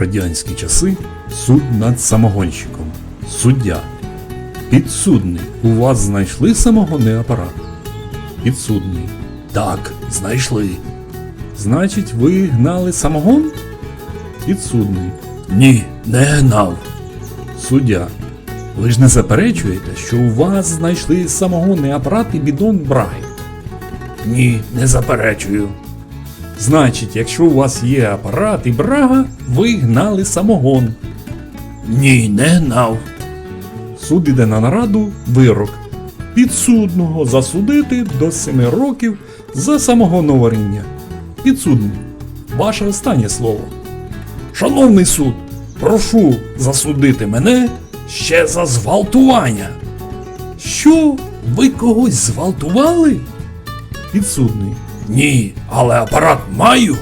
Радянські часи суд над самогонщиком. Суддя. Підсудний. У вас знайшли самогонний апарат? Підсудний. Так, знайшли. Значить, ви гнали самогон? Підсудний. Ні, не гнав. Суддя. Ви ж не заперечуєте, що у вас знайшли самогонний апарат і бідон браги? Ні, не заперечую. Значить, якщо у вас є апарат і брага, ви гнали самогон. Ні, не гнав. Суд іде на нараду вирок. Підсудного засудити до 7 років за самогоноваріння. Підсудний. Ваше останнє слово. Шановний суд, прошу засудити мене ще за зґвалтування. Що? Ви когось зґвалтували? Підсудний. Ні, але апарат маю.